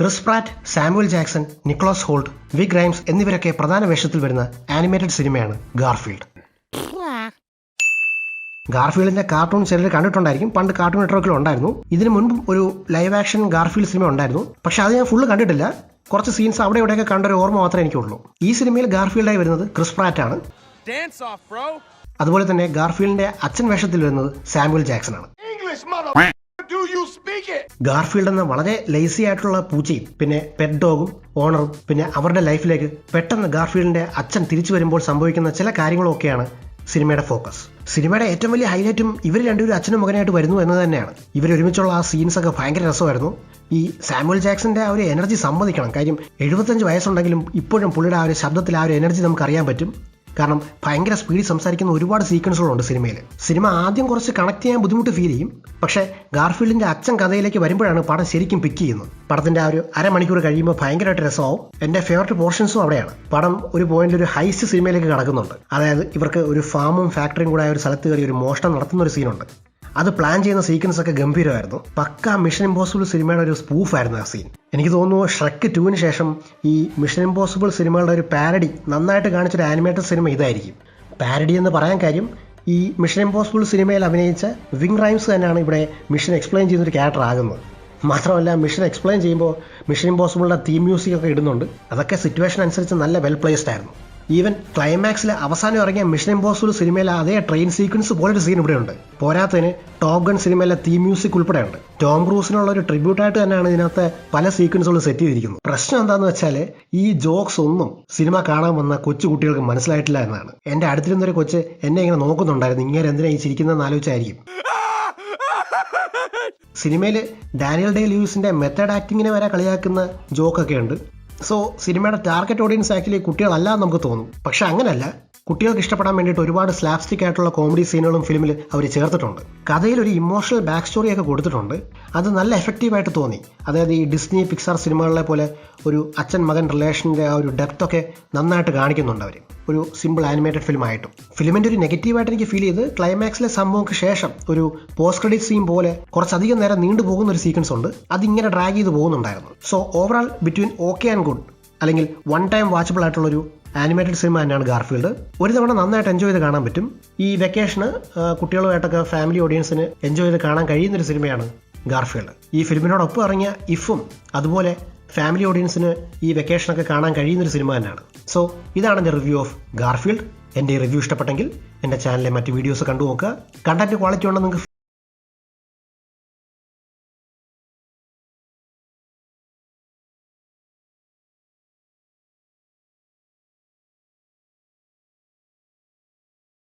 Chris Pratt Samuel Jackson Nicholas Hoult Ving Rhames എന്നിവരൊക്കെ പ്രധാന വേഷത്തിൽ വരുന്ന ആനിമേറ്റഡ് സിനിമയാണ് ഗാർഫീൽഡ്. ഗാർഫീൽഡിന്റെ കാർട്ടൂൺ ചിലർ കണ്ടിട്ടുണ്ടായിരിക്കും. പണ്ട് കാർട്ടൂൺ നെറ്റ്വർക്കിൽ ഉണ്ടായിരുന്നു. ഇതിനു മുൻപും ഒരു ലൈവ് ആക്ഷൻ ഗാർഫീൽഡ് സിനിമ ഉണ്ടായിരുന്നു. പക്ഷെ അത് ഞാൻ ഫുള്ള് കണ്ടിട്ടില്ല. കുറച്ച് സീൻസ് അവിടെ ഇവിടെയൊക്കെ കണ്ട ഒരു ഓർമ്മ മാത്രമേ എനിക്കുള്ളൂ. ഈ സിനിമയിൽ ഗാർഫീൽഡായി വരുന്നത് ക്രിസ് പ്രാറ്റ് ആണ്. Dance off, bro. അതുപോലെ തന്നെ ഗാർഫീൽഡിന്റെ അച്ഛൻ വേഷത്തിൽ വരുന്നത് സാമുവൽ ജാക്സൺ ആണ്. ഗാർഫീൽഡ് എന്ന വളരെ ലേസി ആയിട്ടുള്ള പൂച്ചയും പിന്നെ പെറ്റ് ഡോഗും ഓണറും പിന്നെ അവരുടെ ലൈഫിലേക്ക് പെട്ടെന്ന് ഗാർഫീൽഡിന്റെ അച്ഛൻ തിരിച്ചു വരുമ്പോൾ സംഭവിക്കുന്ന ചില കാര്യങ്ങളൊക്കെയാണ് സിനിമയുടെ ഫോക്കസ് സിനിമയുടെ ഏറ്റവും വലിയ ഹൈലൈറ്റും ഇവർ രണ്ടുപേരും അച്ഛനും മകനായിട്ട് വരുന്നു എന്ന് തന്നെയാണ്. ഇവർ ഒരുമിച്ചുള്ള ആ സീൻസ് ഒക്കെ ഭയങ്കര രസമായിരുന്നു. ഈ സാമുവൽ ജാക്സന്റെ ആ ഒരു എനർജി സമ്മതിക്കണം. കാര്യം എഴുപത്തഞ്ച് വയസ്സുണ്ടെങ്കിലും ഇപ്പോഴും പുള്ളിയുടെ ആ ഒരു ശബ്ദത്തിൽ ആ ഒരു എനർജി നമുക്ക് അറിയാൻ പറ്റും. കാരണം ഭയങ്കര സ്പീഡിൽ സംസാരിക്കുന്ന ഒരുപാട് സീക്വൻസുകളുണ്ട് സിനിമയിൽ സിനിമ ആദ്യം കുറച്ച് കണക്ട് ചെയ്യാൻ ബുദ്ധിമുട്ട് ഫീൽ ചെയ്യും. പക്ഷേ ഗാർഫീൽഡിന്റെ അച്ഛൻ കഥയിലേക്ക് വരുമ്പോഴാണ് പടം ശരിക്കും പിക്ക് ചെയ്യുന്നത്. പടത്തിന്റെ ആ ഒരു അരമണിക്കൂർ കഴിയുമ്പോൾ ഭയങ്കരമായിട്ട് രസമാവും. എന്റെ ഫേവററ്റ് പോർഷൻസും അവിടെയാണ്. പടം ഒരു പോയിന്റ് ഒരു ഹൈസ്റ്റ് സിനിമയിലേക്ക് കടക്കുന്നുണ്ട്. അതായത് ഇവർക്ക് ഒരു ഫാമും ഫാക്ടറിയും കൂടെ ഒരു സ്ഥലത്ത് കയറി ഒരു മോഷണം നടത്തുന്ന ഒരു സീനുണ്ട് അത് പ്ലാൻ ചെയ്യുന്ന സീക്വൻസ് ഒക്കെ ഗംഭീരമായിരുന്നു. പക്ക മിഷൻ ഇമ്പോസിബിൾ സിനിമയുടെ ഒരു സ്പൂഫായിരുന്നു ആ സീൻ എനിക്ക് തോന്നുന്നു ഷ്രക്ക് ടുവിന് ശേഷം ഈ മിഷൻ ഇമ്പോസിബിൾ സിനിമകളുടെ ഒരു പാരഡി നന്നായിട്ട് കാണിച്ചൊരു ആനിമേറ്റഡ് സിനിമ ഇതായിരിക്കും. പാരഡി എന്ന് പറയാൻ കാര്യം ഈ മിഷൻ ഇമ്പോസിബിൾ സിനിമയിൽ അഭിനയിച്ച വിങ് റൈംസ് തന്നെയാണ് ഇവിടെ മിഷൻ എക്സ്പ്ലെയിൻ ചെയ്യുന്നൊരു ക്യാരക്ടർ ആകുന്നത്. മാത്രമല്ല മിഷൻ എക്സ്പ്ലെയിൻ ചെയ്യുമ്പോൾ മിഷൻ ഇമ്പോസിബിളിന്റെ തീം മ്യൂസിക് ഒക്കെ ഇടുന്നുണ്ട്. അതൊക്കെ സിറ്റുവേഷൻ അനുസരിച്ച് നല്ല വെൽ പ്ലേസ്ഡ് ആയിരുന്നു. ഈവൻ ക്ലൈമാക്സിൽ അവസാനം ഇറങ്ങിയ മിഷൻ ഇമ്പോസിബിൾ സിനിമയിലെ അതേ ട്രെയിൻ സീക്വൻസ് പോലൊരു സീൻ ഇവിടെയുണ്ട്. പോരാത്തതിന് ടോപ് ഗൺ സിനിമയിലെ തീം മ്യൂസിക് ഉൾപ്പെടെയുണ്ട്. ടോം ക്രൂസിനുള്ള ഒരു ട്രിബ്യൂട്ടായിട്ട് തന്നെയാണ് ഇതിനകത്ത് പല സീക്വൻസുകളും സെറ്റ് ചെയ്തിരിക്കുന്നത്. പ്രശ്നം എന്താണെന്ന് വെച്ചാൽ ഈ ജോക്സ് ഒന്നും സിനിമ കാണാൻ വന്ന കൊച്ചു കുട്ടികൾക്ക് മനസ്സിലായിട്ടില്ല എന്നാണ്. എന്റെ അടുത്തിരുന്നൊരു കൊച്ച് എന്നെ ഇങ്ങനെ നോക്കുന്നുണ്ടായിരുന്നു. ഇങ്ങനെ എന്തിനാ ഈ ചിരിക്കുന്നതെന്ന് ആലോചിച്ചായിരിക്കും. സിനിമയിൽ ഡാനിയൽ ഡേ ലൂയിസിന്റെ മെത്തേഡ് ആക്ടിങ്ങിനെ വരെ കളിയാക്കുന്ന ജോക്കൊക്കെ ഉണ്ട്. സോ സിനിമയുടെ ടാർഗറ്റ് ഓഡിയൻസ് ആക്ച്വലി കുട്ടികളല്ല നമുക്ക് തോന്നും. പക്ഷെ അങ്ങനല്ല. കുട്ടികൾക്ക് ഇഷ്ടപ്പെടാൻ വേണ്ടിയിട്ട് ഒരുപാട് സ്ലാപ്സ്റ്റിക് ആയിട്ടുള്ള കോമഡി സീനുകളും ഫിലിമിൽ അവർ ചേർത്തിട്ടുണ്ട്. കഥയിൽ ഒരു ഇമോഷണൽ ബാക്ക് സ്റ്റോറിയൊക്കെ കൊടുത്തിട്ടുണ്ട്. അത് നല്ല എഫക്റ്റീവായിട്ട് തോന്നി. അതായത് ഈ ഡിസ്നി പിക്സാർ സിനിമകളിലെ പോലെ ഒരു അച്ഛൻ മകൻ റിലേഷന്റെ ആ ഒരു ഡെപ്ത് ഒക്കെ നന്നായിട്ട് കാണിക്കുന്നുണ്ട് അവർ ഒരു സിമ്പിൾ ആനിമേറ്റഡ് ഫിലിം ആയിട്ടും. ഫിലിമിന്റെ ഒരു നെഗറ്റീവായിട്ട് എനിക്ക് ഫീൽ ചെയ്ത് ക്ലൈമാക്സിലെ സംഭവങ്ങൾക്ക് ശേഷം ഒരു പോസ്റ്റ് ക്രെഡിറ്റ് സീൻ പോലെ കുറച്ചധികം നേരം നീണ്ടു പോകുന്ന ഒരു സീക്വൻസ് ഉണ്ട്. അതിങ്ങനെ ഡ്രാഗ് ചെയ്ത് പോകുന്നുണ്ടായിരുന്നു. So overall between okay and good അല്ലെങ്കിൽ വൺ ടൈം വാച്ചബിൾ ആയിട്ടുള്ള ഒരു ആനിമേറ്റഡ് സിനിമ തന്നെയാണ് ഗാർഫീൽഡ് ഒരു തവണ നന്നായിട്ട് എൻജോയ് ചെയ്ത് കാണാൻ പറ്റും. ഈ വെക്കേഷന് കുട്ടികളുമായിട്ടൊക്കെ ഫാമിലി ഓഡിയൻസിന് എൻജോയ് ചെയ്ത് കാണാൻ കഴിയുന്നൊരു സിനിമയാണ് ഗാർഫീൽഡ് ഈ ഫിലിമിനോടൊപ്പം ഇറങ്ങിയ ഇഫും അതുപോലെ ഫാമിലി ഓഡിയൻസിന് ഈ വെക്കേഷനൊക്കെ കാണാൻ കഴിയുന്നൊരു സിനിമ തന്നെയാണ്. സോ ഇതാണ് എന്റെ റിവ്യൂ ഓഫ് ഗാർഫീൽഡ് എന്റെ റിവ്യൂ ഇഷ്ടപ്പെട്ടെങ്കിൽ എന്റെ ചാനലിലെ മറ്റ് വീഡിയോസ് കണ്ടു നോക്കുക കണ്ടന്റ് ക്വാളിറ്റി ഉണ്ടെന്ന് നിങ്ങൾക്ക്